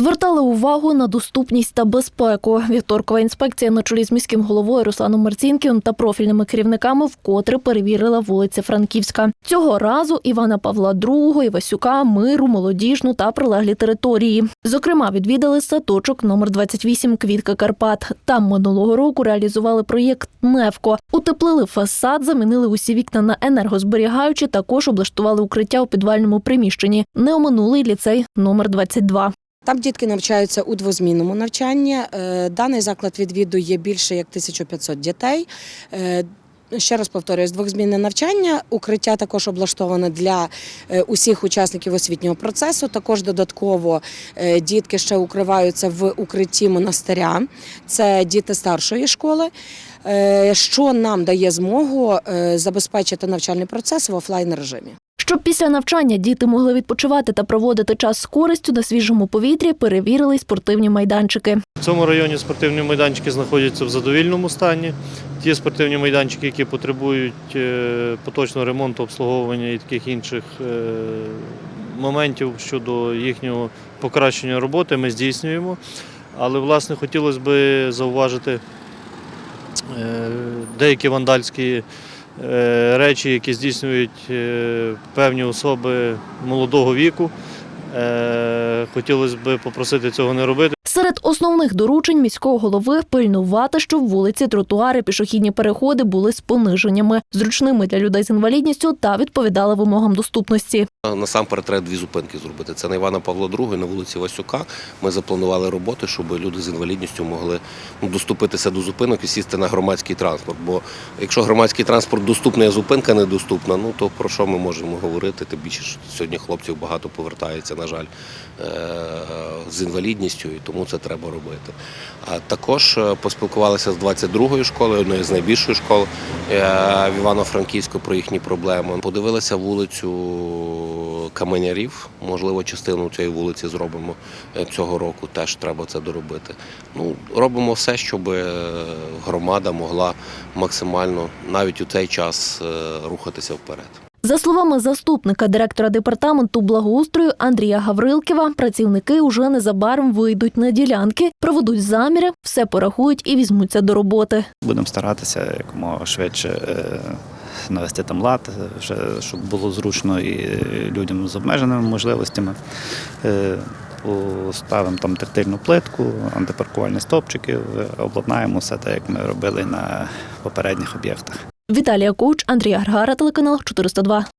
Звертали увагу на доступність та безпеку. Вівторкова інспекція на чолі з міським головою Русланом Марцінківим та профільними керівниками вкотре перевірила вулиця Франківська. Цього разу Івана Павла II, Івасюка, Миру, Молодіжну та прилеглі території. Зокрема, відвідали садочок номер 28 Квітка Карпат. Там минулого року реалізували проєкт Невко. Утеплили фасад, замінили усі вікна на енергозберігаючі, також облаштували укриття у підвальному приміщенні. Не оминули ліцей номер 22. Там дітки навчаються у двозмінному навчанні. Е, Даний заклад відвідує більше як 1500 дітей. Е, Ще раз повторюю, двохзмінне навчання. Укриття також облаштоване для е, усіх учасників освітнього процесу. Також додатково дітки ще укриваються в укритті монастиря. Це діти старшої школи, що нам дає змогу забезпечити навчальний процес в офлайн режимі. Щоб після навчання діти могли відпочивати та проводити час з користю на свіжому повітрі, перевірили спортивні майданчики. В цьому районі спортивні майданчики знаходяться в задовільному стані. Ті спортивні майданчики, які потребують е, поточного ремонту, обслуговування і таких інших е, моментів щодо їхнього покращення роботи, ми здійснюємо. Але власне хотілося б зауважити е, деякі вандальські речі, які здійснюють е, певні особи молодого віку. Е, Хотілося б попросити цього не робити. Серед основних доручень міського голови пильнувати, щоб вулиці, тротуари, пішохідні переходи були з пониженнями, зручними для людей з інвалідністю та відповідали вимогам доступності. Насамперед треба дві зупинки зробити. Це на Івана Павла II на вулиці Васюка. Ми запланували роботи, щоб люди з інвалідністю могли ну, доступитися до зупинок і сісти на громадський транспорт. Бо якщо громадський транспорт доступний, а зупинка недоступна, ну то про що ми можемо говорити? Тим більше що сьогодні хлопців багато повертається, на жаль, е, з інвалідністю, і тому це треба робити. А також е, поспілкувалися з 22-ї школою, одною з найбільшої школ е, в Івано-Франківську про їхні проблеми. Подивилися вулицю Каменярів. Можливо, частину цієї вулиці зробимо е, цього року. Теж треба це доробити. Ну, робимо все, щоб громада могла максимально навіть у цей час рухатися вперед. За словами заступника директора департаменту благоустрою Андрія Гаврилківа, працівники уже незабаром вийдуть на ділянки, проведуть заміри, все порахують і візьмуться до роботи. Будемо старатися якомога швидше е, навести там лад, щоб було зручно і е, людям з обмеженими можливостями. Е, Поставимо там тактильну плитку, антипаркувальні стовпчики, е, обладнаємо все так, як ми робили на попередніх об'єктах. Віталія Куч, Андрій Аргара, телеканал 402.